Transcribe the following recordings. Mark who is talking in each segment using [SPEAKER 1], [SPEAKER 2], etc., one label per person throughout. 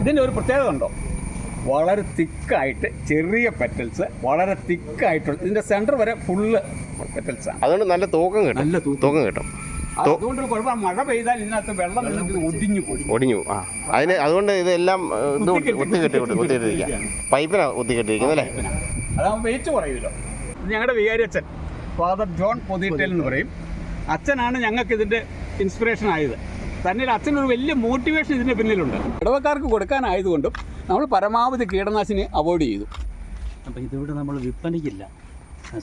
[SPEAKER 1] ഇതിന്റെ ഒരു പ്രത്യേകത ഉണ്ടോ? വളരെ തിക്കായിട്ട് ചെറിയ പെറ്റൽസ് വളരെ തിക്കായിട്ടുള്ള ഇതിന്റെ സെന്റർ വരെ ഫുള്ള് പെറ്റൽസ് ആണ്.
[SPEAKER 2] അതുകൊണ്ട് നല്ല തൂക്കം കിട്ടും.
[SPEAKER 1] നല്ല തൂക്കം.
[SPEAKER 2] കിട്ടും.
[SPEAKER 1] അതുകൊണ്ട് കുഴപ്പം മഴ പെയ്താൽ ഇതിനകത്ത് വെള്ളം ഒടിഞ്ഞു പോയി
[SPEAKER 2] ഒടിഞ്ഞു ആ. അതിന് അതുകൊണ്ട് ഇതെല്ലാം ഇത്
[SPEAKER 1] കെട്ടി
[SPEAKER 2] കുത്തിക്കെട്ടി കുത്തിക്കെട്ടിരിക്കുക പൈപ്പിനാണ് കുത്തിക്കെട്ടിയിരിക്കുന്നത് അല്ലേ?
[SPEAKER 1] അതാകുമ്പോൾ വെയിറ്റ് കുറയുമല്ലോ. ഇത് ഞങ്ങളുടെ വികാരി അച്ഛൻ ഫാദർ ജോൺ പൊതിയിട്ടൽ എന്ന് പറയും. അച്ഛനാണ് ഞങ്ങൾക്ക് ഇതിന്റെ ഇൻസ്പിറേഷൻ ആയത്. തന്നെ അച്ഛനൊരു വലിയ മോട്ടിവേഷൻ ഇതിന്റെ പിന്നിലുണ്ട്. ഇടവക്കാർക്ക് കൊടുക്കാനായതുകൊണ്ടും നമ്മൾ പരമാവധി കീടനാശിനി അവോയ്ഡ് ചെയ്തു.
[SPEAKER 3] അപ്പോൾ ഇതിവിടെ നമ്മൾ വിൽപ്പനയ്ക്കില്ല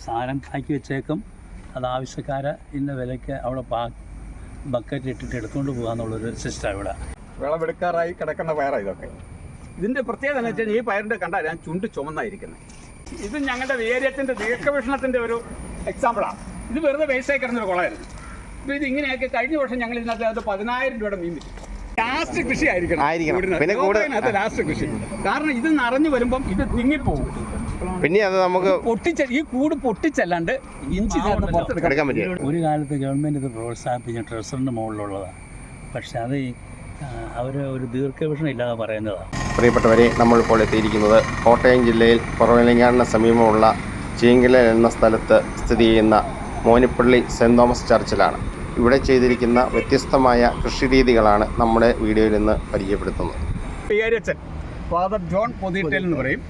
[SPEAKER 3] സാധനം പാക്കി വെച്ചേക്കും. അത് ആവശ്യക്കാര ഇന്ന വിലയ്ക്ക് അവിടെ പാ ബക്കറ്റ് ഇട്ടിട്ട് എടുത്തുകൊണ്ട് പോകാന്നുള്ളൊരു സിസ്റ്റം ഇവിടെ.
[SPEAKER 1] വിളവെടുക്കാറായി കിടക്കുന്ന പയറാണ് ഇതൊക്കെ. ഇതിന്റെ പ്രത്യേകത എന്ന് വെച്ചാൽ ഈ പയറിന്റെ കണ്ടാൽ ഞാൻ ചുണ്ട് ചുമന്നായിരിക്കുന്നത്. ഇത് ഞങ്ങളുടെ വേരിയത്തിന്റെ ദീർഘവീക്ഷണത്തിന്റെ ഒരു എക്സാമ്പിളാണ് ഇത് വെറുതെ വേസ്റ്റായി കിടന്നൊരു കുളമായിരുന്നു. ഇത് ഇങ്ങനെയൊക്കെ കഴിഞ്ഞ വർഷം ഞങ്ങൾ ഇതിനകത്ത് അത് പതിനായിരം രൂപയുടെ മീൻ വിറ്റു. ലാസ്റ്റ് കൃഷി ആയിരിക്കണം.
[SPEAKER 2] ആയിരിക്കണം. പിന്നെ കൂടെ
[SPEAKER 1] ലാസ്റ്റ് കൃഷി. കാരണം ഇത് നിറഞ്ഞു വരുമ്പം ഇത് തിങ്ങിപ്പോകും.
[SPEAKER 2] പിന്നെ അത് നമുക്ക്
[SPEAKER 1] പൊട്ടിച്ച ഈ കൂട് പൊട്ടിച്ചല്ലാണ്ട് ഇഞ്ചി
[SPEAKER 2] പുറത്തെടുക്കാൻ പറ്റില്ല.
[SPEAKER 3] ഒരു കാലത്ത് ഗവൺമെന്റ് ഇത് പ്രോത്സാഹിപ്പിച്ച ട്രസറിന്റെ മുകളിലുള്ളതാണ് പക്ഷെ അത് അവർ ഒരു ദീർഘവീക്ഷണം ഇല്ലാതെ പറയുന്നതാണ്
[SPEAKER 2] പ്രിയപ്പെട്ടവരെ നമ്മളിപ്പോൾ എത്തിയിരിക്കുന്നത് കോട്ടയം ജില്ലയിൽ പുറവലങ്ങാടിന് സമീപമുള്ള ചീങ്കല എന്ന സ്ഥലത്ത് സ്ഥിതി ചെയ്യുന്ന മോനിപ്പള്ളി സെന്റ് തോമസ് ചർച്ചിലാണ്. ഇവിടെ ചെയ്തിരിക്കുന്ന വ്യത്യസ്തമായ കൃഷിരീതികളാണ് നമ്മുടെ വീഡിയോയിൽ ഇന്ന് പരിചയപ്പെടുത്തുന്നത്.
[SPEAKER 1] അച്ഛൻ ഫാദർ ജോൺ പൊതിയിട്ടൽ എന്ന് പറയും.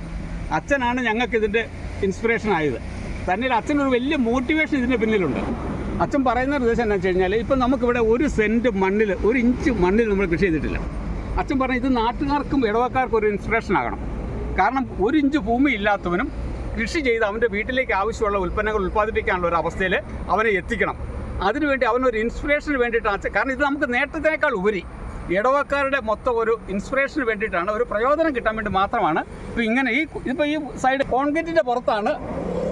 [SPEAKER 1] അച്ഛനാണ് ഞങ്ങൾക്ക് ഇതിന്റെ ഇൻസ്പിറേഷൻ ആയത്. തന്നെ അച്ഛനൊരു വലിയ മോട്ടിവേഷൻ ഇതിന്റെ പിന്നിലുണ്ട്. അച്ഛൻ പറയുന്ന നിർദ്ദേശം എന്താ വെച്ച് കഴിഞ്ഞാൽ ഇപ്പം നമുക്കിവിടെ ഒരു സെന്റ് മണ്ണിൽ ഒരു ഇഞ്ച് മണ്ണിൽ നമ്മൾ കൃഷി ചെയ്തിട്ടില്ല. അച്ഛൻ പറഞ്ഞു ഇത് നാട്ടുകാർക്കും ഇടവക്കാർക്കും ഒരു ഇൻസ്പിറേഷൻ ആകണം. കാരണം ഒരു ഇഞ്ച് ഭൂമി ഇല്ലാത്തവനും കൃഷി ചെയ്ത് അവന്റെ വീട്ടിലേക്ക് ആവശ്യമുള്ള ഉൽപ്പന്നങ്ങൾ ഉൽപ്പാദിപ്പിക്കാനുള്ള ഒരു അവസ്ഥയിൽ അവനെ എത്തിക്കണം. അതിനുവേണ്ടി അവനൊരു ഇൻസ്പിറേഷന് വേണ്ടിയിട്ടാണ് അച്ഛൻ കാരണം ഇത് നമുക്ക് നേട്ടത്തിനേക്കാൾ ഉപരി ഇടവക്കാരുടെ മൊത്തം ഒരു ഇൻസ്പിറേഷന് വേണ്ടിയിട്ടാണ് ഒരു പ്രയോജനം കിട്ടാൻ വേണ്ടി മാത്രമാണ്. ഇപ്പോൾ ഇങ്ങനെ ഈ ഇപ്പോൾ ഈ സൈഡ് കോൺക്രീറ്റിന്റെ പുറത്താണ്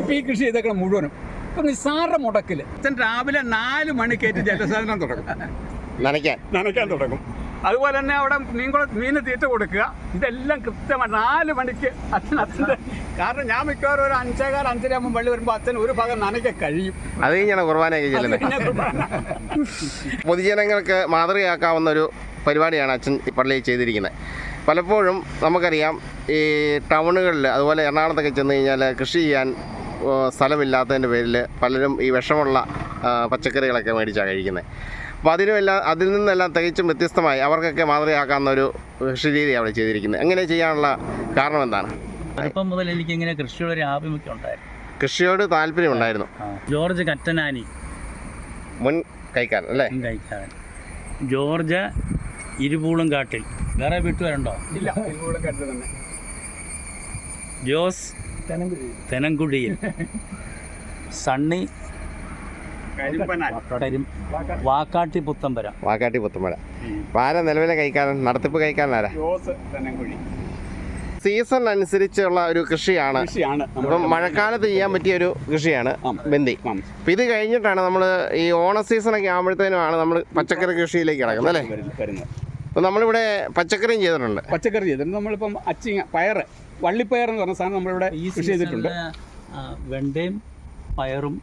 [SPEAKER 1] ഇപ്പോൾ ഈ കൃഷി ചെയ്തേക്കണം മുഴുവനും. ഇപ്പം നിസ്സാര മുടക്കിൽ അച്ഛൻ രാവിലെ നാല് മണിക്കേറ്റ് ജലസേചനം തുടങ്ങും.
[SPEAKER 2] നനയ്ക്കാൻ.
[SPEAKER 1] നനയ്ക്കാൻ തുടങ്ങും. അതുപോലെ തന്നെ അവിടെ മീൻ കുള മീന് തീറ്റ കൊടുക്കുക. ഇതെല്ലാം കൃത്യമായി നാല് മണിക്ക് അച്ഛൻ അച്ഛന്റെ കാരണം ഞാൻ മിക്കവാറും ഒരു അഞ്ചേകാൽ അഞ്ചര ആകുമ്പോൾ പള്ളി വരുമ്പോൾ അച്ഛൻ ഒരു ഭാഗം നനയ്ക്ക് കഴിയും.
[SPEAKER 2] അത് കഴിഞ്ഞാണ് കുർബാനയൊക്കെ ചെല്ലുന്നത്. പൊതുജനങ്ങൾക്ക് മാതൃകയാക്കാവുന്ന ഒരു പരിപാടിയാണ് അച്ഛൻ ഈ പള്ളിയിൽ ചെയ്തിരിക്കുന്നത്. പലപ്പോഴും നമുക്കറിയാം ഈ ടൗണുകളിൽ അതുപോലെ എറണാകുളത്തൊക്കെ ചെന്ന് കഴിഞ്ഞാൽ കൃഷി ചെയ്യാൻ സ്ഥലമില്ലാത്തതിന്റെ പേരിൽ പലരും ഈ വിഷമുള്ള പച്ചക്കറികളൊക്കെ മേടിച്ചാണ് കഴിക്കുന്നത് അപ്പോൾ അതിനുമെല്ലാം അതിൽ നിന്നെല്ലാം തികച്ചും വ്യത്യസ്തമായി അവർക്കൊക്കെ മാതൃകയാക്കാവുന്ന ഒരു കൃഷി രീതി അവിടെ ചെയ്തിരിക്കുന്നത്. എങ്ങനെ ചെയ്യാനുള്ള കാരണം എന്താണ്?
[SPEAKER 3] ചെറുപ്പം മുതൽ എനിക്ക് ഇങ്ങനെ കൃഷിയോട് ഒരു ആഭിമുഖ്യം ഉണ്ടായിരുന്നു.
[SPEAKER 2] കൃഷിയോട് താല്പര്യം
[SPEAKER 3] ഉണ്ടായിരുന്നു ജോർജ് കറ്റനാനി.
[SPEAKER 2] മുൻ കൈക്കാരൻ അല്ലേ?
[SPEAKER 3] കൈക്കാരൻ. ജോർജ് ഇരുപൂളും കാട്ടിൽ വേറെ വീട്ടുകാരുണ്ടോ?
[SPEAKER 1] ഇല്ല കാട്ടിൽ തന്നെ
[SPEAKER 3] ജോസ് തെനങ്കുഴിയിൽ സണ്ണി വാക്കാട്ടി പുത്തമ്പര.
[SPEAKER 2] വാക്കാട്ടി പുത്തമ്പര. ആരാ നിലവിലെ കൈക്കാരൻ? നടത്തിപ്പ് കൈക്കാരൻ ആരാ
[SPEAKER 1] ജോസ് തെനങ്കുഴി
[SPEAKER 2] സീസൺ അനുസരിച്ചുള്ള ഒരു കൃഷിയാണ്.
[SPEAKER 1] കൃഷിയാണ്
[SPEAKER 2] അപ്പം മഴക്കാലത്ത് ചെയ്യാൻ പറ്റിയ ഒരു കൃഷിയാണ്. ബന്ദി അപ്പം ഇത് കഴിഞ്ഞിട്ടാണ് നമ്മൾ ഈ ഓണ സീസണൊക്കെ ആകുമ്പോഴത്തേനുമാണ് നമ്മൾ പച്ചക്കറി കൃഷിയിലേക്ക് കിടക്കുന്നത് അല്ലേ? അപ്പം നമ്മളിവിടെ പച്ചക്കറിയും ചെയ്തിട്ടുണ്ട്.
[SPEAKER 1] പച്ചക്കറി ചെയ്തിട്ടുണ്ട്. നമ്മളിപ്പം അച്ചിങ്ങ പയർ വള്ളിപ്പയർ എന്ന് പറഞ്ഞ സാധനം നമ്മളിവിടെ
[SPEAKER 3] ഈ
[SPEAKER 1] കൃഷി ചെയ്തിട്ടുണ്ട്.
[SPEAKER 3] വെണ്ടയും പയറും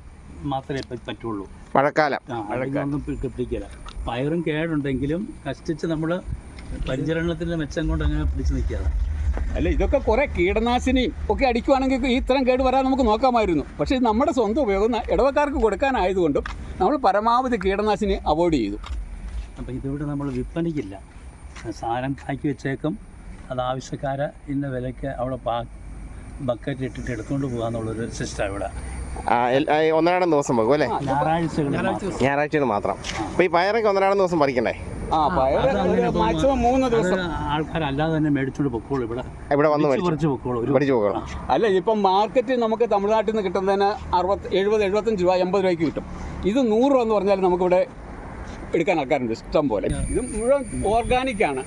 [SPEAKER 3] മാത്രമേ പറ്റുള്ളൂ.
[SPEAKER 2] മഴക്കാലം.
[SPEAKER 3] പി- പിടിക്കില്ല പയറും കേടുണ്ടെങ്കിലും കഷ്ടിച്ച് നമ്മൾ പരിചരണത്തിന്റെ മെച്ചം കൊണ്ട് അങ്ങനെ പിടിച്ചു നിൽക്കാതെ
[SPEAKER 1] അല്ല ഇതൊക്കെ കുറെ കീടനാശിനി ഒക്കെ അടിക്കുവാണെങ്കിൽ ഈ ഇത്തരം കേട് വരാൻ നമുക്ക് നോക്കാമായിരുന്നു. പക്ഷേ ഇത് നമ്മുടെ സ്വന്തം ഉപയോഗം ഇടവക്കാർക്ക് കൊടുക്കാനായതുകൊണ്ടും നമ്മൾ പരമാവധി കീടനാശിനി അവോയ്ഡ് ചെയ്തു.
[SPEAKER 3] അപ്പോൾ ഇതിവിടെ നമ്മൾ വിൽപ്പനയ്ക്കില്ല സാധനം കാക്കി വെച്ചേക്കും. അത് ആവശ്യക്കാരെ ഇന്ന വിലയ്ക്ക് അവിടെ പാ ബക്കറ്റ് ഇട്ടിട്ട് എടുത്തുകൊണ്ട് പോകാന്നുള്ളൊരു സിസ്റ്റം ഇവിടെ.
[SPEAKER 2] ഒന്നരാടം ദിവസം വെക്കും അല്ലേ?
[SPEAKER 3] ഞായറാഴ്ചകൾ മാത്രം.
[SPEAKER 2] ഞായറാഴ്ചയിൽ മാത്രം. അപ്പോൾ ഈ പയറൊക്കെ ഒന്നരാടം ദിവസം പറിക്കണ്ടേ?
[SPEAKER 1] ആ പയറ്
[SPEAKER 3] അത് അങ്ങനെ ഇപ്പം
[SPEAKER 1] മാക്സിമം മൂന്ന് ദിവസം.
[SPEAKER 3] ആൾക്കാരല്ലാതെ തന്നെ മേടിച്ചോണ്ട് പൊക്കോളൂ ഇവിടെ.
[SPEAKER 2] ഇവിടെ വന്ന്
[SPEAKER 3] ഇടിച്ച്
[SPEAKER 2] മേടിച്ചു?
[SPEAKER 3] പൊക്കോളൂ ഒരു
[SPEAKER 2] മേടിച്ചു പോകണം
[SPEAKER 1] അല്ല ഇപ്പം മാർക്കറ്റ് നമുക്ക് തമിഴ്നാട്ടിൽ നിന്ന് കിട്ടുന്നതിന് അറുപത്തി എഴുപത് എഴുപത്തഞ്ച് രൂപ എൺപത് രൂപയ്ക്ക് കിട്ടും. ഇത് നൂറ് രൂപ എന്ന് പറഞ്ഞാൽ നമുക്കിവിടെ എടുക്കാൻ ആൾക്കാരുണ്ട് ഇഷ്ടം പോലെ. ഇത് മുഴുവൻ ഓർഗാനിക് ആണ്.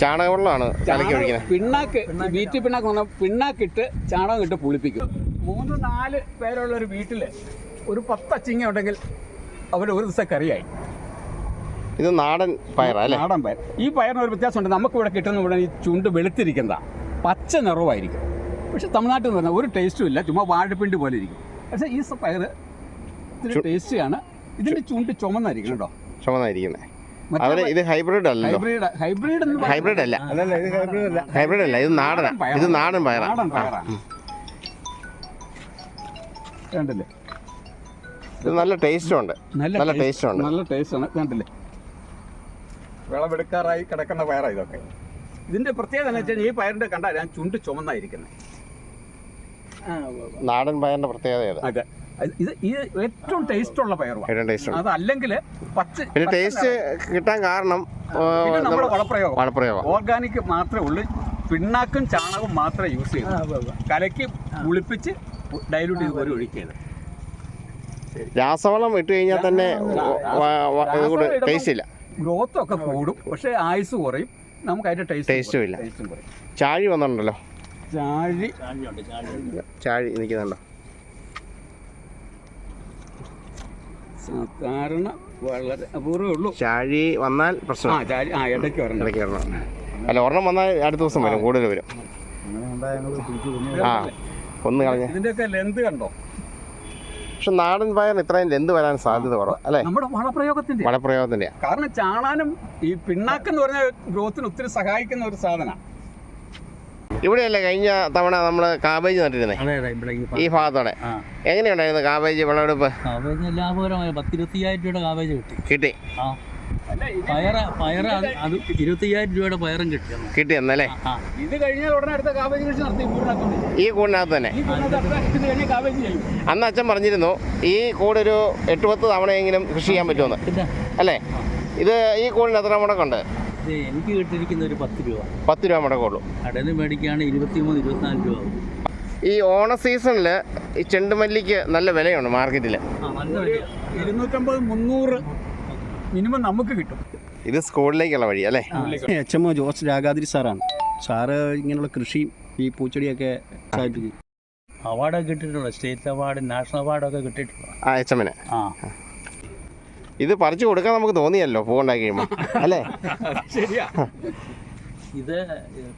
[SPEAKER 2] ചാണകവെള്ളമാണ്
[SPEAKER 1] ചാണകം,
[SPEAKER 2] ഒഴിക്കുന്നത്.
[SPEAKER 1] പിണ്ണാക്ക് വീറ്റി പിണ്ണാക്ക് വന്ന പിണ്ണാക്കിട്ട് ചാണകം ഇട്ട് പുളിപ്പിക്കും. മൂന്ന് നാല് പേരുള്ള ഒരു വീട്ടിൽ ഒരു പത്ത് അച്ചിങ്ങ ഉണ്ടെങ്കിൽ അവർ ഒരു ദിവസം കറിയായി.
[SPEAKER 2] ഇത് നാടൻ പയറാ അല്ലേ?
[SPEAKER 1] നാടൻ പയർ. ഈ പയറിന് ഒരു വ്യത്യാസമുണ്ട് നമുക്ക് ഇവിടെ കിട്ടുന്ന ഇവിടെ ഈ ചുണ്ട് വെളുത്തിരിക്കുന്ന പച്ച നിറവായിരിക്കും പക്ഷെ തമിഴ്നാട്ടിൽ നിന്ന് പറഞ്ഞാൽ ഒരു ടേസ്റ്റും ഇല്ല. ചുമ്മാ വാഴപ്പിണ്ടി പോലെ ഇരിക്കും. പക്ഷേ ഈ പയർ ഇതിന് ടേസ്റ്റിയാണ് ഇതിന്റെ ചുണ്ട് ചുമന്നായിരിക്കും കേട്ടോ.
[SPEAKER 2] ചുമന്നായിരിക്കുന്നത് അവർ ഇത് ഹൈബ്രിഡ് അല്ലല്ലോ.
[SPEAKER 1] ഹൈബ്രിഡ് ഹൈബ്രിഡ് എന്ന്
[SPEAKER 2] ഹൈബ്രിഡ് അല്ല.
[SPEAKER 1] ഹൈബ്രിഡ് അല്ല.
[SPEAKER 2] ഇത് നാടന. ഇത് നാടൻ പയറാ.
[SPEAKER 1] കണ്ടില്ലേ?
[SPEAKER 2] ഇത് നല്ല ടേസ്റ്റും ഉണ്ട് നല്ല ടേസ്റ്റും ഉണ്ട്
[SPEAKER 1] നല്ല ടേസ്റ്റ് ആണ് കണ്ടില്ലേ? വിളവെടുക്കാറായി കിടക്കുന്ന പയറാണ് ഇതൊക്കെ. ഇതിന്റെ പ്രത്യേകത എന്ന് വെച്ചാൽ ഈ പയറിന്റെ കണ്ടാൽ ഞാൻ ചുണ്ട് ചുമന്നായിരിക്കുന്നത്
[SPEAKER 2] നാടൻ പയറിന്റെ പ്രത്യേകത
[SPEAKER 1] അത്. ഇത് ഈ ഏറ്റവും ടേസ്റ്റ് ഉള്ള പയറുമാണ് അതല്ലെങ്കിൽ പച്ച
[SPEAKER 2] പിന്നെ ടേസ്റ്റ് കിട്ടാൻ കാരണം
[SPEAKER 1] നമ്മുടെ വളപ്രയോഗം.
[SPEAKER 2] വളപ്രയോഗം.
[SPEAKER 1] ഓർഗാനിക് മാത്രമേ ഉള്ളൂ. പിണ്ണാക്കും ചാണകവും മാത്രമേ യൂസ് ചെയ്യൂ കലക്കി കുളിപ്പിച്ച് ഡൈലൂട്ട് ചെയ്ത് ഒരു ഒഴിക്കരുത്.
[SPEAKER 2] രാസവളം ഇട്ട് കഴിഞ്ഞാൽ തന്നെ ടേസ്റ്റ് ഇല്ല.
[SPEAKER 1] ഗ്രോത്ത് ഒക്കെ കൂടും. പക്ഷെ ആയുസ് കുറയും. നമുക്ക് അതിന്റെ ടേസ്റ്റ്
[SPEAKER 2] ടേസ്റ്റും ഇല്ല.
[SPEAKER 1] കുറയും.
[SPEAKER 2] ചാഴി വന്നിട്ടുണ്ടല്ലോ.
[SPEAKER 1] ചാഴി.
[SPEAKER 2] ചാഴി നിൽക്കുന്നുണ്ടോ?
[SPEAKER 1] സാധാരണ വളരെ അപൂർവേ ഉള്ളൂ
[SPEAKER 2] ചാഴി വന്നാൽ
[SPEAKER 1] ആ
[SPEAKER 2] പ്രശ്നം
[SPEAKER 1] ചാഴി ആ ഇടയ്ക്ക് വരണം
[SPEAKER 2] ഇടയ്ക്ക് വരണം. അല്ല ഒരെണ്ണം വന്നാൽ അടുത്ത ദിവസം വരും കൂടുതൽ വരും. ആ ഒന്ന് കളഞ്ഞ.
[SPEAKER 1] ഇതിന്റെയൊക്കെ ലെന്ത് കണ്ടോ?
[SPEAKER 2] പക്ഷെ നാടൻ പയറിന് ഇത്രയും ലെന്ത് വരാൻ സാധ്യത കുറവ് അല്ലേ?
[SPEAKER 1] നമ്മുടെ വളപ്രയോഗത്തിന്റെ
[SPEAKER 2] വളപ്രയോഗത്തിന്റെ
[SPEAKER 1] കാരണം ചാണാനും ഈ പിണ്ണാക്കെന്ന് പറഞ്ഞ ഗ്രോത്തിന് ഒത്തിരി സഹായിക്കുന്ന ഒരു സാധനം.
[SPEAKER 2] ഇവിടെയല്ലേ കഴിഞ്ഞ തവണ നമ്മൾ കാബേജ് നട്ടിരുന്നേ?
[SPEAKER 3] ഈ
[SPEAKER 2] ഭാഗത്തോടെ. എങ്ങനെയുണ്ടായിരുന്നു കാബേജ് വിളവെടുപ്പ്?
[SPEAKER 3] ലാഭകരമായ. പത്തിരുപത്തിയ്യായിരം രൂപയുടെ കാബേജ് കിട്ടി.
[SPEAKER 2] കിട്ടി.
[SPEAKER 3] പയറ് പയറ് അത് അത് ഇരുപത്തിയ്യായിരം രൂപയുടെ പയറും
[SPEAKER 2] കിട്ടി എന്നല്ലേ
[SPEAKER 1] ഇത് കഴിഞ്ഞാൽ ഉടനെ അടുത്ത കാബേജ് കൃഷി നടത്തി ഈ കൂടിനകത്ത്
[SPEAKER 2] തന്നെ. അന്ന് അച്ഛൻ പറഞ്ഞിരുന്നു ഈ കൂടൊരു എട്ട് പത്ത് തവണയെങ്കിലും കൃഷി ചെയ്യാൻ പറ്റുമെന്ന്. അല്ലേ? ഇത് ഈ കൂടിന് എത്ര മുടക്കുണ്ട്
[SPEAKER 3] ഇത് എനിക്ക് കിട്ടിയിരിക്കുന്ന ഒരു പത്ത് രൂപ.
[SPEAKER 2] പത്ത് രൂപ മുടക്കുള്ളൂ
[SPEAKER 3] കടയിൽ മേടിക്കുകയാണ് ഇരുപത്തിമൂന്ന് ഇരുപത്തിനാല് രൂപ ആവും.
[SPEAKER 2] ഈ ഓണ സീസണിൽ ഈ ചെണ്ടുമല്ലിക്ക് നല്ല വിലയുണ്ട് മാർക്കറ്റിൽ
[SPEAKER 3] ആ നല്ല വിലയാ.
[SPEAKER 1] ഇരുന്നൂറ്റമ്പത് മുന്നൂറ് മിനിമം നമുക്ക് കിട്ടും.
[SPEAKER 2] ഇത് സ്കൂളിലേക്കുള്ള വഴി അല്ലേ?
[SPEAKER 4] എച്ച് എം ഒ ജോസ് രാഗാതിരി സാറാണ്. സാറ് ഇങ്ങനെയുള്ള കൃഷി ഈ പൂച്ചെടിയൊക്കെ ആയിട്ട് ചെയ്യും.
[SPEAKER 3] അവാർഡൊക്കെ കിട്ടിയിട്ടുണ്ട് സ്റ്റേറ്റ് അവാർഡ് നാഷണൽ അവാർഡൊക്കെ കിട്ടിയിട്ടുണ്ട്?
[SPEAKER 2] ആ എച്ച് എമ്മിന്
[SPEAKER 3] ആ.
[SPEAKER 2] ഇത് പറിച്ചു കൊടുക്കാൻ നമുക്ക് തോന്നിയല്ലോ പൂവുണ്ടാക്കി കഴിയുമ്പോൾ അല്ലേ?
[SPEAKER 1] ശരിയാ.
[SPEAKER 3] ഇത്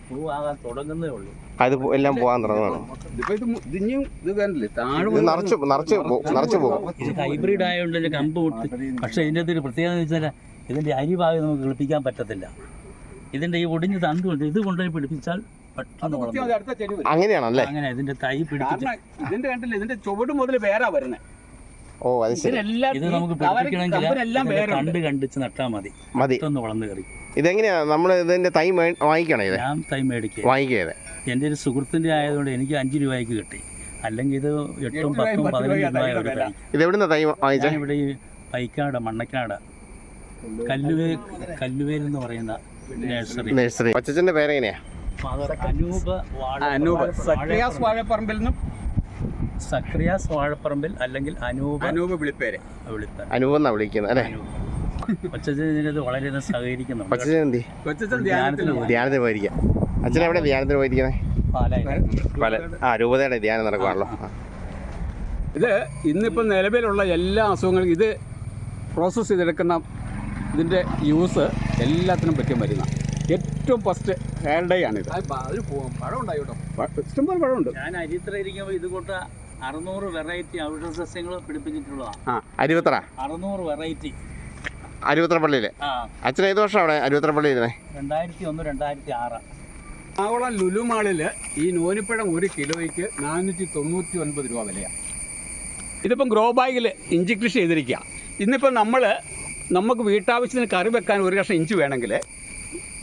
[SPEAKER 3] പൂവാകാൻ തുടങ്ങുന്നേ ഉള്ളൂ.
[SPEAKER 2] അത് പോ- എല്ലാം പോകാൻ തുടങ്ങണം
[SPEAKER 1] ഇതിപ്പോ ഇത് മു- ഇത് കണ്ടില്ലേ താഴെ
[SPEAKER 2] ഇത് നിറച്ച് നിറച്ച് നിറച്ച് പോകും
[SPEAKER 3] ഹൈബ്രിഡ് ആയതുകൊണ്ട് കമ്പ് മുട്ടി പക്ഷേ ഇതിന്റെ ഒരു പ്രത്യേകത എന്ന് വെച്ചാൽ ഇതിന്റെ അരിഭാഗം നമുക്ക് കിളിപ്പിക്കാൻ പറ്റത്തില്ല. ഇതിന്റെ ഈ ഒടിഞ്ഞ തണ്ട് കൊണ്ട് ഇത് കൊണ്ടുപോയി പിടിപ്പിച്ചാൽ
[SPEAKER 2] അങ്ങനെയാണല്ലേ?
[SPEAKER 3] അങ്ങനെ ഇതിന്റെ തൈ പിടിപ്പിച്ച്
[SPEAKER 1] ഇതിന്റെ കണ്ടില്ല? ഇതിന്റെ ചുവട് മുതൽ വേറെ വരുന്നത്
[SPEAKER 2] ഓ അത് ശരി.
[SPEAKER 3] ഇത് നമുക്ക് പിടിപ്പിക്കണമെങ്കിൽ കണ്ട് കണ്ടിച്ച് നട്ടാൽ മതി.
[SPEAKER 2] മതി.
[SPEAKER 3] പെട്ടെന്ന് വളർന്നു കയറി
[SPEAKER 2] ഇതെങ്ങനെയാ? നമ്മൾ ഇതിന്റെ തൈ വാങ്ങിക്കണേ ഇത്?
[SPEAKER 3] ഞാൻ തൈ മേടിക്കുക
[SPEAKER 2] വാങ്ങിക്കേ
[SPEAKER 3] എന്റെ ഒരു സുഹൃത്തിന്റെ ആയതുകൊണ്ട് എനിക്ക് അഞ്ച് രൂപയ്ക്ക് കിട്ടി. അല്ലെങ്കിൽ ഇത് എട്ടും പത്തും പതിനഞ്ചും രൂപ
[SPEAKER 2] ഇത് എവിടുന്ന തൈ വാങ്ങിച്ചേ?
[SPEAKER 3] ഇവിടെ ഈ പൈക്കാട് മണ്ണക്കാട് കല്ലുവേ കല്ലുവേൽ എന്ന് പറയുന്ന നഴ്സറി.
[SPEAKER 2] നഴ്സറി. അച്ഛന്റെ പേരെങ്ങനെയാ?
[SPEAKER 3] അനൂപ് വാഴ
[SPEAKER 1] അനൂപ്. സക്രിയാസ് വാഴപ്പറമ്പിൽ നിന്നും
[SPEAKER 3] സക്രിയാസ് വാഴപ്പറമ്പിൽ അല്ലെങ്കിൽ അനൂപ്
[SPEAKER 1] അനൂപ് വിളിപ്പേര്.
[SPEAKER 3] അനൂപ്
[SPEAKER 2] എന്നാ വിളിക്കുന്നത് അല്ലേ?
[SPEAKER 3] ഒച്ചത് വളരെയധികം സഹകരിക്കുന്നുണ്ട്.
[SPEAKER 2] പച്ചച്ചൻ എന്തി?
[SPEAKER 1] ധ്യാനത്തിന് പോയി.
[SPEAKER 2] ധ്യാനത്തിന് പോയിരിക്കാം. അച്ഛൻ എവിടെ ധ്യാനത്തിന് പോയിരിക്കുന്നത് പല. ആ രൂപതയുടെ ധ്യാനം നടക്കുവാണല്ലോ.
[SPEAKER 1] ഇത് ഇന്നിപ്പോ നിലവിലുള്ള എല്ലാ അസുഖങ്ങളും ഇത് പ്രോസസ് ചെയ്തെടുക്കുന്ന ഇതിന്റെ യൂസ് എല്ലാത്തിനും പറ്റും മരുന്ന. ഏറ്റവും ഫസ്റ്റ് ഹെയർ ഡേ ആണിത്. ഇഷ്ടംപോലെ പഴമുണ്ട്
[SPEAKER 3] ഞാൻ അരിത്ര ഇരിക്കുമ്പോൾ ഇത് കൊണ്ട് അറുന്നൂറ് വെറൈറ്റി ഔഷധ സസ്യങ്ങൾ പിടിപ്പിച്ചിട്ടുള്ളതാണ്
[SPEAKER 1] ആ
[SPEAKER 2] അരുവത്ര.
[SPEAKER 3] അറുന്നൂറ് വെറൈറ്റി
[SPEAKER 2] അരുവത്ര പള്ളിയിൽ
[SPEAKER 3] ആ.
[SPEAKER 2] അച്ഛൻ ഏത് വർഷം അവിടെ അരുവത്ര പള്ളിയിൽ ഇരുന്നേ
[SPEAKER 3] രണ്ടായിരത്തി ഒന്ന് രണ്ടായിരത്തി ആറ്
[SPEAKER 1] എറണാകുളം ലുലുമാളിൽ ഈ നോനിപ്പഴം ഒരു കിലോയ്ക്ക് നാനൂറ്റി തൊണ്ണൂറ്റി ഒൻപത് രൂപ വിലയാണ് ഇതിപ്പം ഗ്രോ ബാഗിൽ ഇഞ്ചി കൃഷി ചെയ്തിരിക്കുക ഇന്നിപ്പം നമ്മൾ നമുക്ക് വീട്ടാവശ്യത്തിന് കറി വെക്കാൻ ഒരു കഷ്ണം ഇഞ്ചി വേണമെങ്കിൽ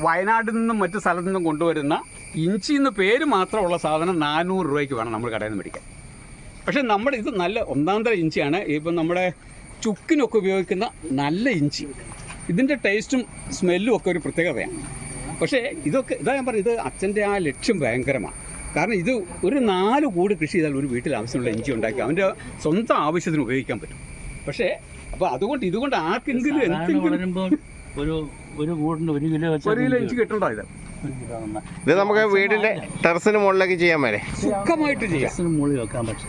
[SPEAKER 1] വയനാട്ടിൽ നിന്നും മറ്റു സ്ഥലത്തു നിന്നും കൊണ്ടുവരുന്ന ഇഞ്ചി എന്ന് പേര് മാത്രമുള്ള സാധനം നാനൂറ് രൂപയ്ക്ക് വേണം നമ്മൾ കടയിൽ നിന്ന് മേടിക്കാൻ. പക്ഷേ നമ്മുടെ ഇത് നല്ല ഒന്നാം തരം ഇഞ്ചിയാണ്. ഇപ്പം നമ്മുടെ ചുക്കിനൊക്കെ ഉപയോഗിക്കുന്ന നല്ല ഇഞ്ചി. ഇതിന്റെ ടേസ്റ്റും സ്മെല്ലും ഒക്കെ ഒരു പ്രത്യേകതയാണ്. പക്ഷേ ഇതൊക്കെ ഇതാ ഞാൻ പറഞ്ഞത് ഇത് അച്ഛന്റെ ആ ലക്ഷ്യം ഭയങ്കരമാണ്. കാരണം ഇത് ഒരു നാല് കൂട് കൃഷി ചെയ്താൽ ഒരു വീട്ടിൽ ആവശ്യമുള്ള ഇഞ്ചി ഉണ്ടാക്കി അവന്റെ സ്വന്തം ആവശ്യത്തിന് ഉപയോഗിക്കാൻ പറ്റും. പക്ഷേ അപ്പോൾ അതുകൊണ്ട് ഇതുകൊണ്ട് ആർക്കെങ്കിലും എന്തെങ്കിലും
[SPEAKER 3] ഒരു ഒരു കൂടിന് ഒരു കിലോ വെച്ച്
[SPEAKER 1] ഒരു കിലോ ഇഞ്ചി കിട്ടണ്ടോ ഇത്.
[SPEAKER 2] ഇത് നമുക്ക് വീടിന്റെ ടെറസിന് മുകളിലേക്ക് ചെയ്യാൻ വരെ
[SPEAKER 1] സുഖമായിട്ട് ചെയ്യാം.
[SPEAKER 3] ടെറസിന് മുകളിൽ വെക്കാൻ പക്ഷേ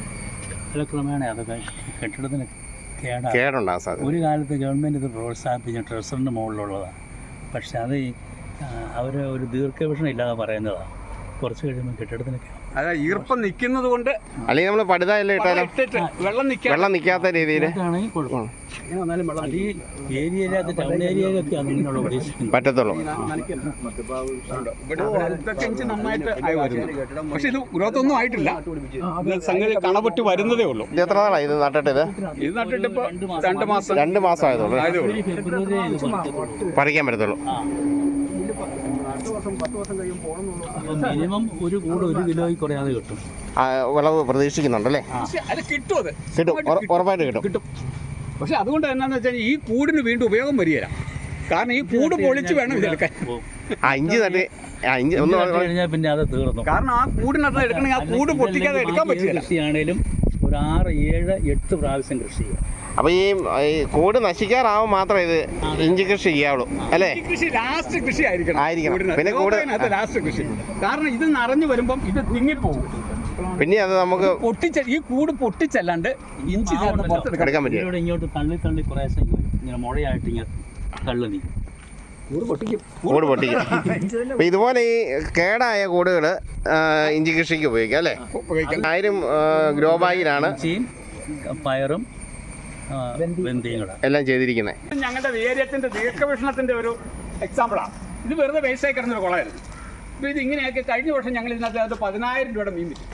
[SPEAKER 3] കാലക്രമേണ അതൊക്കെ കെട്ടിടത്തിന് കേടാ.
[SPEAKER 2] കേടുണ്ടാകും സാധ്യത
[SPEAKER 3] ഒരു കാലത്ത് ഗവൺമെന്റ് ഇത് പ്രോത്സാഹിപ്പിച്ച ടെറസിന്റെ മുകളിലുള്ളതാണ് പക്ഷെ അത് അവർ ഒരു ദീർഘവീക്ഷണം ഇല്ലാതെ പറയുന്നതാണ് കുറച്ച് കഴിയുമ്പോൾ കെട്ടിടത്തിനൊക്കെ
[SPEAKER 1] ഈർപ്പം നിൽക്കുന്നത് കൊണ്ട്
[SPEAKER 2] അല്ലെങ്കിൽ നമ്മൾ പടുതായല്ലേ ഇട്ടാലോ
[SPEAKER 1] വെള്ളം
[SPEAKER 2] വെള്ളം നിൽക്കാത്ത രീതിയിൽ പറ്റത്തുള്ളൂ.
[SPEAKER 1] ഇവിടെ അടുത്തൊക്കെ ഇഞ്ച് ആയി വരുന്നു. പക്ഷെ ഇത് ഗ്രോത്ത് ഒന്നും ആയിട്ടില്ല സംഗതി കണപൊട്ടി വരുന്നതേ ഉള്ളൂ.
[SPEAKER 2] ഇത് എത്ര നാളാണ് ഇത് നട്ടിട്ട് ഇത്?
[SPEAKER 1] ഇത് നട്ടിട്ട് രണ്ട് മാസം.
[SPEAKER 2] രണ്ട് മാസം. ആയതുള്ളൂ
[SPEAKER 1] പറിക്കാൻ ഉള്ളൂ
[SPEAKER 3] ഇത് പറിക്കത്തുള്ളൂ.
[SPEAKER 2] പറിക്കാൻ പറ്റത്തുള്ളൂ
[SPEAKER 3] ആ മിനിമം ഒരു കൂട് ഒരു കിലോയിൽ കുറയാതെ കിട്ടും.
[SPEAKER 2] വിളവ് പ്രതീക്ഷിക്കുന്നുണ്ടല്ലേ?
[SPEAKER 1] അത് കിട്ടും അത്.
[SPEAKER 2] കിട്ടും. ഉറപ്പായിട്ട് കിട്ടും.
[SPEAKER 1] കിട്ടും. പക്ഷെ അതുകൊണ്ട് എന്നാന്ന് വെച്ചാൽ ഈ കൂടിന് വീണ്ടും ഉപയോഗം വരികയില്ല. കാരണം ഈ കൂട് പൊളിച്ച് വേണം ഇതെടുക്കാൻ.
[SPEAKER 3] അഞ്ച്
[SPEAKER 2] തന്നെ. ഇഞ്ചി ഒന്ന്
[SPEAKER 3] കഴിഞ്ഞാൽ പിന്നെ അത് തീർന്നു.
[SPEAKER 1] കാരണം ആ കൂടിനകത്ത് എടുക്കണമെങ്കിൽ ആ കൂട് പൊട്ടിക്കാതെ എടുക്കാൻ പറ്റില്ല.
[SPEAKER 3] കൃഷിയാണേലും ഒരു ആറ് ഏഴ് എട്ട് പ്രാവശ്യം കൃഷി ചെയ്യാം.
[SPEAKER 2] അപ്പോൾ ഈ കൂട് നശിക്കാറാവും മാത്രമേ ഇത് ഇഞ്ചി കൃഷി ചെയ്യാവുള്ളൂ. അല്ലേ?
[SPEAKER 1] കൃഷി ലാസ്റ്റ് കൃഷി ആയിരിക്കണം.
[SPEAKER 2] ആയിരിക്കണം. പിന്നെ കൂട്
[SPEAKER 1] ലാസ്റ്റ് കൃഷി. കാരണം ഇത് നിറഞ്ഞു വരുമ്പം ഇത് തിങ്ങിപ്പോകും
[SPEAKER 2] പിന്നെ അത് നമുക്ക്
[SPEAKER 1] പൊട്ടിച്ച ഈ കൂട് പൊട്ടിച്ചല്ലാണ്ട് ഇഞ്ചി
[SPEAKER 2] പുറത്തെടുക്കാൻ
[SPEAKER 3] പറ്റും ഇങ്ങോട്ട് തള്ളി തള്ളി കുറേ ഇങ്ങനെ മുഴയായിട്ട് ഇങ്ങനെ തള്ളി നിൽക്കും
[SPEAKER 1] കൂട് പൊട്ടിക്കും.
[SPEAKER 2] ഇതുപോലെ ഈ കേടായ കൂടുകൾ ഇഞ്ചി കൃഷിക്ക് ഉപയോഗിക്കാം അല്ലേ? ആയിരം ഗ്രോ ബാഗിലാണ്.
[SPEAKER 3] പയറും
[SPEAKER 2] എല്ലാം ചെയ്തിരിക്കുന്നത്
[SPEAKER 1] ഞങ്ങളുടെ വീര്യത്തിന്റെ ദീർഘവീക്ഷണത്തിന്റെ ഒരു എക്സാമ്പിളാണ് ഇത് വെറുതെ വേസ്റ്റായി കിടന്നൊരു കുളമായിരുന്നു അപ്പോൾ ഇത് ഇങ്ങനെയൊക്കെ കഴിഞ്ഞ വർഷം ഞങ്ങൾ ഇതിനകത്ത് അത് പതിനായിരം രൂപയുടെ മീൻ വിറ്റു.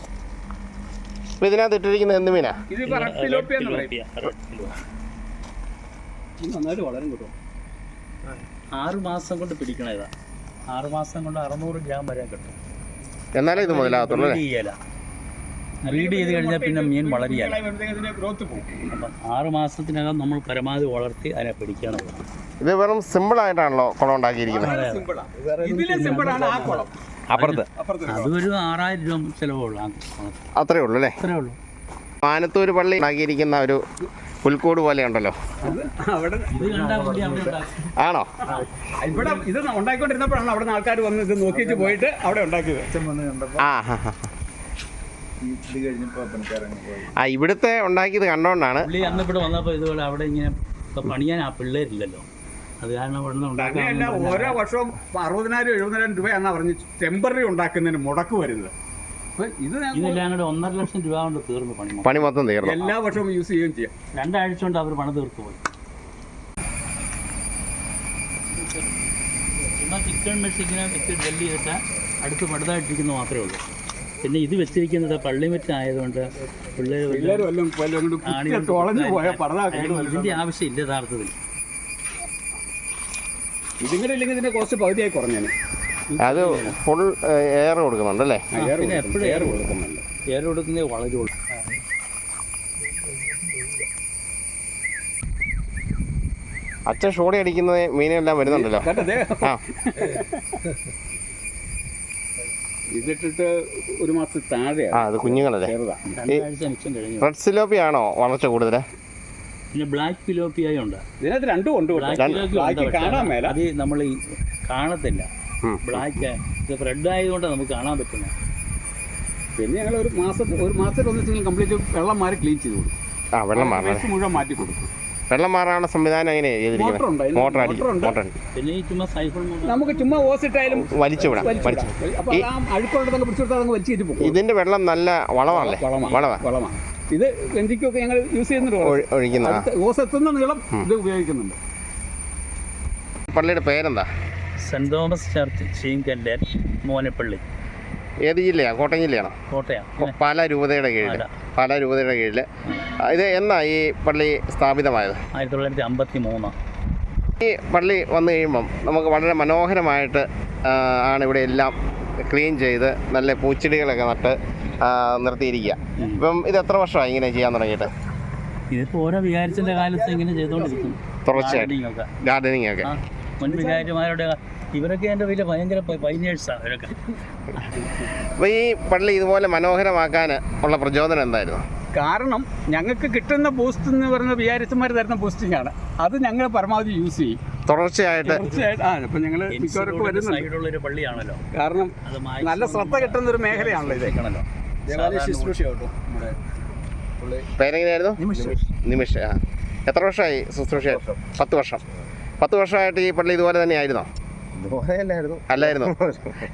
[SPEAKER 2] അപ്പോൾ ഇതിനകത്ത് ഇട്ടിരിക്കുന്നത് എന്ത് മീനാ?
[SPEAKER 1] ഇത് റെഡ് ഫിലോപ്പിയ എന്ന് പറയും. നന്നായിട്ട് വളരും കേട്ടോ.
[SPEAKER 3] ആറ് മാസം കൊണ്ട് പിടിക്കണ ഇതാ ആറ് മാസം കൊണ്ട് അറുന്നൂറ് ഗ്രാം വരെ കിട്ടും.
[SPEAKER 2] എന്നാലേ ഇത് മുതലാകത്തുള്ളൂ
[SPEAKER 3] റീഡ് ചെയ്ത് കഴിഞ്ഞാൽ പിന്നെ മീൻ
[SPEAKER 1] വളരുകയാണ്
[SPEAKER 3] അപ്പം ആറ് മാസത്തിനകം നമ്മൾ പരമാവധി വളർത്തി അതിനെ പിടിക്കണം
[SPEAKER 2] ഇത് വെറും സിമ്പിൾ ആയിട്ടാണല്ലോ കുളം ഉണ്ടാക്കിയിരിക്കുന്നത്. അപ്പുറത്ത്.
[SPEAKER 3] അതൊരു ആറായിരം രൂപ ചിലവുള്ളൂ
[SPEAKER 2] അത്രേ ഉള്ളൂ അല്ലേ?
[SPEAKER 3] അത്രേ ഉള്ളൂ.
[SPEAKER 2] ആനത്തൂർ പള്ളി ഉണ്ടാക്കിയിരിക്കുന്ന ഒരു പുൽക്കൂട് പോലെ ഉണ്ടല്ലോ.
[SPEAKER 1] അവിടെ
[SPEAKER 3] ഇത് അവിടെ
[SPEAKER 2] ആണോ?
[SPEAKER 1] ഇവിടെ ഇത് ഉണ്ടാക്കിക്കൊണ്ടിരുന്നപ്പോഴാണ് അവിടെ നിന്ന് ആൾക്കാർ വന്ന് ഇത് നോക്കിയിട്ട് പോയിട്ട് അവിടെ ഉണ്ടാക്കിയത്.
[SPEAKER 2] ആ ഹാ ഹാ. ആ ഇവിടുത്തെ ഉണ്ടാക്കിയത് കണ്ടോണ്ടാണ്.
[SPEAKER 3] പുള്ളി അന്ന് ഇവിടെ വന്നപ്പോൾ ഇതുപോലെ അവിടെ ഇങ്ങനെ ഇപ്പം പണിയാൻ ആ പിള്ളേരില്ലല്ലോ. അത് കാരണം ഇവിടെ നിന്ന്
[SPEAKER 1] ഓരോ
[SPEAKER 3] ഉണ്ടാക്കാൻ
[SPEAKER 1] വർഷവും അറുപതിനായിരം എഴുപതിനായിരം രൂപയാണെന്നാ പറഞ്ഞ് ടെമ്പററി ഉണ്ടാക്കുന്നതിന് മുടക്ക് വരുന്നത്. അപ്പൊ ഇത്
[SPEAKER 3] ഇതെല്ലാം കൂടെ ഒന്നര ലക്ഷം രൂപ കൊണ്ട് തീർന്നു പണി മൊത്തം.
[SPEAKER 2] പണി മൊത്തം തീർന്നു.
[SPEAKER 1] എല്ലാ വർഷവും യൂസ് ചെയ്യുകയും ചെയ്യാം.
[SPEAKER 3] രണ്ടാഴ്ച കൊണ്ട് അവർ പണി തീർത്തു പോയി. എന്നാൽ ചിക്കൻ മെഷീനെ വെച്ച് ഡെല്ലി വെച്ചാൽ അടുത്ത് പടുതായിട്ടിരിക്കുന്നത് മാത്രമേ ഉള്ളൂ. പിന്നെ ഇത് വെച്ചിരിക്കുന്നത് പള്ളിമറ്റ് ആയതുകൊണ്ട് പിള്ളേർ ഇതിന്റെ ആവശ്യമില്ല യഥാർത്ഥത്തിൽ
[SPEAKER 1] ഇതിങ്ങനെ ഇല്ലെങ്കിൽ ഇതിന്റെ കോസ്റ്റ് പകുതിയായി
[SPEAKER 2] അത് ഫുൾ എയർ കൊടുക്കുന്നുണ്ട് അല്ലേ?
[SPEAKER 3] പിന്നെ എപ്പോഴും
[SPEAKER 1] എയർ കൊടുക്കുന്നുണ്ട്.
[SPEAKER 3] എയർ കൊടുക്കുന്നേ വളരുള്ളൂ
[SPEAKER 2] അച്ഛൻ ഷോടി അടിക്കുന്നത് മീനെല്ലാം വരുന്നുണ്ടല്ലോ.
[SPEAKER 1] ഇതിട്ടിട്ട് ഒരു മാസത്തിൽ
[SPEAKER 2] ആ അത് കുഞ്ഞുങ്ങളല്ലേ? റെഡ് സിലോപ്പി ആണോ വളർച്ച കൂടുതൽ
[SPEAKER 3] പിന്നെ ബ്ലാക്ക് പിലോപ്പിയായി ഉണ്ട്.
[SPEAKER 1] ഇതിനകത്ത് രണ്ടും ഉണ്ട്.
[SPEAKER 3] ബ്ലാക്ക്
[SPEAKER 1] കാണാൻ മേല.
[SPEAKER 3] അത് നമ്മൾ ഈ കാണത്തില്ല. ബ്ലാക്ക് ഇത് റെഡ് ആയതുകൊണ്ട് നമുക്ക് കാണാൻ പറ്റുന്നത്
[SPEAKER 1] പിന്നെ ഞങ്ങൾ ഒരു മാസത്തിൽ ഒരു മാസത്തിൽ ഒന്നിച്ചെങ്കിലും കംപ്ലീറ്റ് വെള്ളം മാറി ക്ലീൻ ചെയ്ത് കൊടുക്കും.
[SPEAKER 2] ആ വെള്ളം
[SPEAKER 1] വേസ്റ്റ് മുഴുവൻ മാറ്റി കൊടുക്കും.
[SPEAKER 2] വെള്ളം മാറാനുള്ള സംവിധാനം അങ്ങനെ
[SPEAKER 1] മോട്ടർ
[SPEAKER 2] ചെയ്തിരിക്കുന്നത് മോട്ടർ അടിക്കും.
[SPEAKER 1] നമുക്ക് ചുമ്മാ ഓസിട്ടായാലും
[SPEAKER 2] വലിച്ചു വിടാം. വലിച്ചു ഇതിന്റെ വെള്ളം നല്ല വളമാണല്ലേ?
[SPEAKER 1] വളമാണ്.
[SPEAKER 2] വളവാ
[SPEAKER 1] ഇത് വെഞ്ചിക്കൊക്കെ ഞങ്ങൾ യൂസ് ചെയ്യുന്നുണ്ട്
[SPEAKER 2] ഒഴിക്കുന്ന.
[SPEAKER 1] നീളം ഇത് ഉപയോഗിക്കുന്നുണ്ട്.
[SPEAKER 2] പള്ളിയുടെ പേരെന്താ?
[SPEAKER 3] സെന്റ് തോമസ് ചർച്ച് ചീങ്കല്ലേൻ മോനപ്പള്ളി.
[SPEAKER 2] ഏത് ജില്ലയാണ് കോട്ടയം ജില്ലയാണോ?
[SPEAKER 3] കോട്ടയം.
[SPEAKER 2] പല രൂപതയുടെ കീഴിൽ
[SPEAKER 3] പാലാ.
[SPEAKER 2] രൂപതയുടെ കീഴിൽ ഇത് എന്നാ ഈ പള്ളി സ്ഥാപിതമായത്?
[SPEAKER 3] ആയിരത്തി തൊള്ളായിരത്തി അമ്പത്തി മൂന്ന്
[SPEAKER 2] ഈ പള്ളി വന്നു കഴിയുമ്പം നമുക്ക് വളരെ മനോഹരമായിട്ട് ആണ് ഇവിടെ എല്ലാം ക്ലീൻ ചെയ്ത് നല്ല പൂച്ചെടികളൊക്കെ നട്ട് നിർത്തിയിരിക്കുക. ഇപ്പം ഇത് എത്ര വർഷമായി ഇങ്ങനെ ചെയ്യാൻ തുടങ്ങിയിട്ട്?
[SPEAKER 3] ഇതിപ്പോൾ ഓരോ വികാരിച്ചിന്റെ കാലത്ത് ഇങ്ങനെ ചെയ്തുകൊണ്ടിരിക്കും
[SPEAKER 2] തുടർച്ചയായിട്ട്. ഗാർഡനിങ് ഒക്കെ
[SPEAKER 3] മുൻ വികാരിമാരുടെ ഇവരൊക്കെ എന്റെ വലിയ ഭയങ്കര പൈനേഴ്സാണ് അവരൊക്കെ
[SPEAKER 2] അപ്പോൾ ഈ പള്ളി ഇതുപോലെ മനോഹരമാക്കാൻ ഉള്ള പ്രചോദനം എന്തായിരുന്നു?
[SPEAKER 1] കാരണം ഞങ്ങൾക്ക് കിട്ടുന്ന ബൂസ്റ്റ് എന്ന് പറയുന്ന വിചാരിച്ചമാർ തരുന്ന ബൂസ്റ്റിംഗ് ആണ്. അത് ഞങ്ങൾ പരമാവധി യൂസ് ചെയ്യും.
[SPEAKER 2] തുടർച്ചയായിട്ട്
[SPEAKER 1] തീർച്ചയായിട്ടും ആ ഇപ്പം ഞങ്ങൾ മിക്കവർക്ക് വരുന്നുണ്ട്.
[SPEAKER 3] ഒരു പള്ളിയാണല്ലോ.
[SPEAKER 1] കാരണം നല്ല ശ്രദ്ധ കിട്ടുന്ന ഒരു മേഖലയാണല്ലോ ഇത്.
[SPEAKER 3] മാറ്റണല്ലോ
[SPEAKER 2] പേരെങ്ങനെയായിരുന്നു? നിമിഷ. ആ. എത്ര വർഷമായി ശുശ്രൂഷ? പത്ത് വർഷം. പത്ത് വർഷമായിട്ട് ഈ പള്ളി ഇതുപോലെ തന്നെ ആയിരുന്നോ
[SPEAKER 5] ഇതുപോലെയല്ലായിരുന്നു.
[SPEAKER 2] അല്ലായിരുന്നു?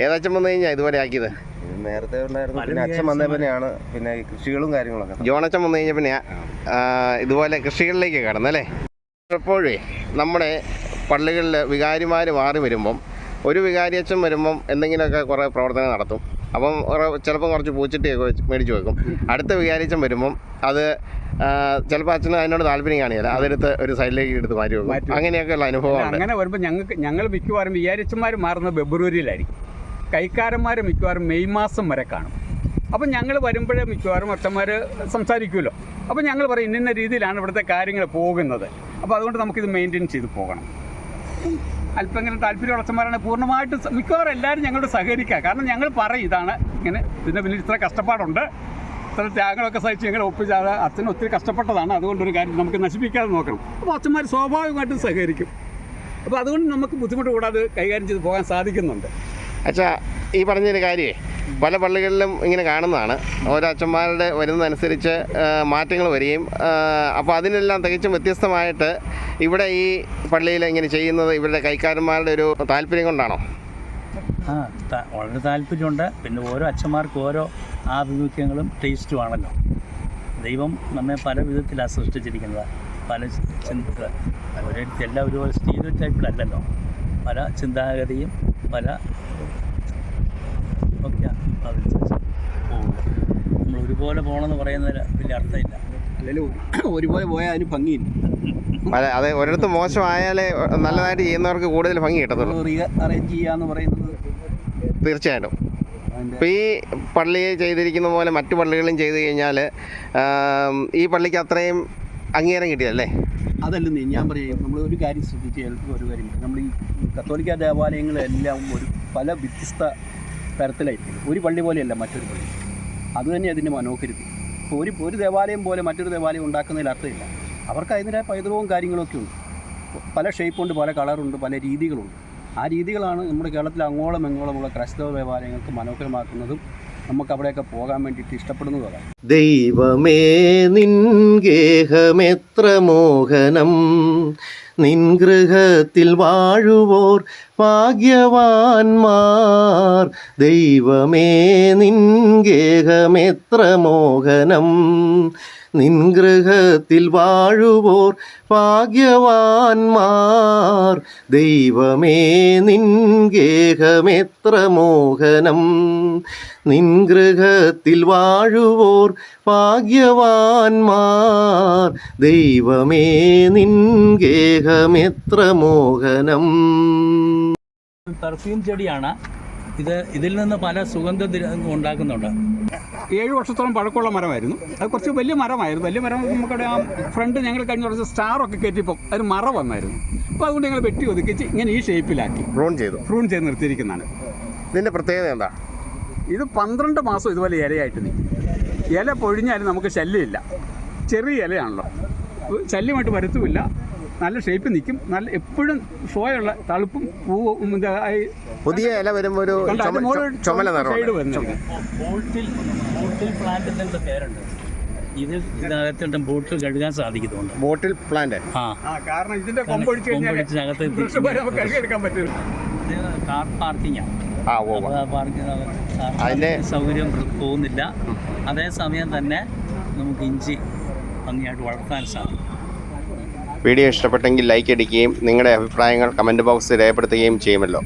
[SPEAKER 2] ഏതച്ഛൻ വന്നു കഴിഞ്ഞാ ഇതുപോലെ ആക്കിയത്?
[SPEAKER 5] ഇത് നേരത്തെ ഉണ്ടായിരുന്നു. പിന്നെ അച്ഛൻ വന്നേ പിന്നെയാണ്. പിന്നെ കൃഷികളും കാര്യങ്ങളൊക്കെ.
[SPEAKER 2] ജോണച്ചൻ വന്നു കഴിഞ്ഞാൽ പിന്നെ ഇതുപോലെ കൃഷികളിലേക്ക് കടന്നല്ലേ എപ്പോഴേ നമ്മുടെ പള്ളികളിൽ വികാരിമാർ മാറി വരുമ്പം ഒരു വികാരിയച്ഛൻ വരുമ്പം എന്തെങ്കിലുമൊക്കെ കുറേ പ്രവർത്തനം നടത്തും. അപ്പം ചിലപ്പോൾ ചിലപ്പം കുറച്ച് പൂച്ചട്ടിയൊക്കെ മേടിച്ച് വെക്കും. അടുത്ത വികാരിയച്ഛൻ വരുമ്പം അത് ചിലപ്പോൾ അച്ഛന് അതിനോട് താല്പര്യം കാണില്ല. അതെടുത്ത് ഒരു സൈഡിലേക്ക് എടുത്ത് മാറ്റി വെക്കും. അങ്ങനെയൊക്കെയുള്ള അനുഭവം
[SPEAKER 1] അങ്ങനെ വരുമ്പോൾ ഞങ്ങൾക്ക് ഞങ്ങൾ മിക്കവാറും വികാരിച്ചന്മാർ മാറുന്നത് ഫെബ്രുവരിയിലായിരിക്കും. കൈക്കാരന്മാർ മിക്കവാറും മെയ് മാസം വരെ കാണും. അപ്പം ഞങ്ങൾ വരുമ്പോഴേ മിക്കവാറും അച്ഛന്മാർ സംസാരിക്കുമല്ലോ. അപ്പം ഞങ്ങൾ പറയും ഇന്ന രീതിയിലാണ് ഇവിടുത്തെ കാര്യങ്ങൾ പോകുന്നത്. അപ്പോൾ അതുകൊണ്ട് നമുക്കിത് മെയിന്റെയിൻ ചെയ്ത് പോകണം. അല്പമെങ്കിലും താല്പര്യമുള്ള അച്ഛന്മാരാണ് പൂർണമായിട്ട് മിക്കവാറും എല്ലാവരും ഞങ്ങളോട് സഹകരിക്കുക. കാരണം ഞങ്ങൾ പറയും ഇതാണ് ഇങ്ങനെ ഇതിന്റെ പിന്നിൽ ഇത്ര കഷ്ടപ്പാടുണ്ട്. ഇത്ര ത്യാഗങ്ങളൊക്കെ സഹിച്ച് ഞങ്ങൾ ഒപ്പിച്ച് അച്ഛൻ ഒത്തിരി കഷ്ടപ്പെട്ടതാണ്. അതുകൊണ്ടൊരു കാര്യം നമുക്ക് നശിപ്പിക്കാതെ നോക്കണം. അപ്പോൾ അച്ഛന്മാർ സ്വാഭാവികമായിട്ടും സഹകരിക്കും. അപ്പോൾ അതുകൊണ്ട് നമുക്ക് ബുദ്ധിമുട്ട് കൂടാതെ കൈകാര്യം ചെയ്ത് പോകാൻ സാധിക്കുന്നുണ്ട്.
[SPEAKER 2] അച്ഛാ ഈ പറഞ്ഞൊരു കാര്യമേ പല പള്ളികളിലും ഇങ്ങനെ കാണുന്നതാണ്. ഓരോ അച്ഛന്മാരുടെ വരുന്നതനുസരിച്ച് മാറ്റങ്ങൾ വരികയും അപ്പോൾ അതിനെല്ലാം തികച്ചും വ്യത്യസ്തമായിട്ട് ഇവിടെ ഈ പള്ളിയിൽ ഇങ്ങനെ ചെയ്യുന്നത് ഇവരുടെ കൈക്കാരന്മാരുടെ ഒരു താല്പര്യം കൊണ്ടാണോ?
[SPEAKER 3] ആ വളരെ താല്പര്യമുണ്ട്. പിന്നെ ഓരോ അച്ഛന്മാർക്കും ഓരോ ആഭിമുഖ്യങ്ങളും ടേസ്റ്റും ആണല്ലോ. ദൈവം നമ്മെ പല വിധത്തിലാണ് സൃഷ്ടിച്ചിരിക്കുന്നത്. പല ചിന്തകൾ ഒരിടത്ത് എല്ലാം ഒരു സ്റ്റീരിയോ ടൈപ്പിലല്ലല്ലോ പല ചിന്താഗതിയും പല അതനുസരിച്ച് പോകുന്നത് നമ്മൾ ഒരുപോലെ പോകണമെന്ന് പറയുന്നതിൽ വലിയ അർത്ഥമില്ല.
[SPEAKER 4] അല്ലെങ്കിൽ ഒരുപോലെ പോയാൽ അതിന് ഭംഗിയില്ല.
[SPEAKER 2] അത് ഒരിടത്ത് മോശമായാലേ നല്ലതായിട്ട് ചെയ്യുന്നവർക്ക് കൂടുതൽ ഭംഗി കിട്ടത്തുള്ളൂ.
[SPEAKER 4] അറേഞ്ച് ചെയ്യാന്ന് പറയുന്നത്
[SPEAKER 2] തീർച്ചയായിട്ടും. ഇപ്പം ഈ പള്ളി ചെയ്തിരിക്കുന്ന പോലെ മറ്റു പള്ളികളും ചെയ്തു കഴിഞ്ഞാൽ ഈ പള്ളിക്ക് അത്രയും അംഗീകാരം കിട്ടിയല്ലേ
[SPEAKER 4] അതല്ലെന്നേ ഞാൻ പറയാം നമ്മൾ ഒരു കാര്യം ശ്രദ്ധിച്ച് ഒരു കാര്യം നമ്മൾ ഈ കത്തോലിക്ക ദേവാലയങ്ങളെല്ലാം ഒരു പല വ്യത്യസ്ത തരത്തിലായിരിക്കും. ഒരു പള്ളി പോലെയല്ല മറ്റൊരു പള്ളി. അതുതന്നെ അതിന്റെ മനോഹരിത. ഇപ്പോൾ ഒരു ഒരു ദേവാലയം പോലെ മറ്റൊരു ദേവാലയം ഉണ്ടാക്കുന്നതിൽ അർത്ഥമില്ല. അവർക്ക് അതിന്റെതായ പൈതൃകവും കാര്യങ്ങളൊക്കെ ഉണ്ട്. പല ഷേപ്പുണ്ട് പല കളറുണ്ട് പല രീതികളുണ്ട്. ആ രീതികളാണ് നമ്മുടെ കേരളത്തിൽ അങ്ങോളം എങ്ങോളമുള്ള ക്രൈസ്തവ ദേവാലയങ്ങൾക്ക് മനോഹരമാക്കുന്നതും നമുക്ക് അവിടെയൊക്കെ പോകാൻ വേണ്ടിയിട്ട് ഇഷ്ടപ്പെടുന്നതും
[SPEAKER 6] ദൈവമേ നിൻ ഗേഹമെത്ര മോഹനം. നിൻ ഗൃഹത്തിൽ വാഴുവോർ ഭാഗ്യവാന്മാർ. ദൈവമേ നിൻ ഗേഹമെത്ര മോഹനം. നിൻ ഗൃഹത്തിൽ വാഴുവോർ ഭാഗ്യവാൻമാർ ദൈവമേ നിൻ ഗേഹമെത്ര മോഹനം. നിൻ ഗൃഹത്തിൽ വാഴുവോർ ഭാഗ്യവാൻമാർ ദൈവമേ നിൻ ഗേഹമെത്ര മോഹനം.
[SPEAKER 3] പെർഫ്യൂം ചെടിയാണ്. ഇത് ഇതിൽ നിന്ന് പല സുഗന്ധ ഉണ്ടാക്കുന്നുണ്ട്.
[SPEAKER 1] ഏഴ് വർഷത്തോളം പഴക്കമുള്ള മരമായിരുന്നു. അത് കുറച്ച് വലിയ മരമായിരുന്നു. വലിയ മരം നമുക്കവിടെ ആ ഫ്രണ്ട് ഞങ്ങൾ കഴിഞ്ഞ കുറച്ച് സ്റ്റാറൊക്കെ കയറ്റിയപ്പം അതിന് മറ വന്നായിരുന്നു. അപ്പോൾ അതുകൊണ്ട് ഞങ്ങൾ വെട്ടി ഒതുക്കിച്ച് ഇങ്ങനെ ഈ ഷേപ്പിലാക്കി
[SPEAKER 2] പ്രൂൺ ചെയ്തു.
[SPEAKER 1] പ്രൂൺ ചെയ്ത് നിർത്തിയിരിക്കുന്നതാണ്.
[SPEAKER 2] ഇതിന്റെ പ്രത്യേകത എന്താ?
[SPEAKER 1] ഇത് പന്ത്രണ്ട് മാസം ഇതുപോലെ ഇലയായിട്ട് നീ ഇല പൊഴിഞ്ഞാലും നമുക്ക് ശല്യമില്ല. ചെറിയ ഇലയാണല്ലോ. ശല്യമായിട്ട് വരുത്തുമില്ല. നല്ല ഷേപ്പ് നിൽക്കും. നല്ല എപ്പോഴും ഷോയുള്ള തളുപ്പും പൂവും
[SPEAKER 2] പുതിയ ഇല വരുമ്പോൾ ഒരു ചുമല
[SPEAKER 3] പേരുണ്ട്? ഇത് ഇതിനകത്തിട്ട് ബോട്ടിൽ കഴുകാൻ സാധിക്കുന്നുണ്ട്?
[SPEAKER 2] ബോട്ടിൽ പ്ലാന്റ്
[SPEAKER 3] ആ.
[SPEAKER 1] കാരണം ഇതിന്റെ കൊമ്പൊടിച്ച് കഴിഞ്ഞാൽ
[SPEAKER 3] കാർ
[SPEAKER 2] അതിന്റെ-
[SPEAKER 3] സൗകര്യം പോകുന്നില്ല. അതേസമയം തന്നെ നമുക്ക് ഇഞ്ചി ഭംഗിയായിട്ട് വളർത്താൻ സാധിക്കും.
[SPEAKER 2] വീഡിയോ ഇഷ്ടപ്പെട്ടെങ്കിൽ ലൈക്ക് അടിക്കുകയും നിങ്ങളുടെ അഭിപ്രായങ്ങൾ കമന്റ് ബോക്സിൽ രേഖപ്പെടുത്തുകയും ചെയ്യുമല്ലോ.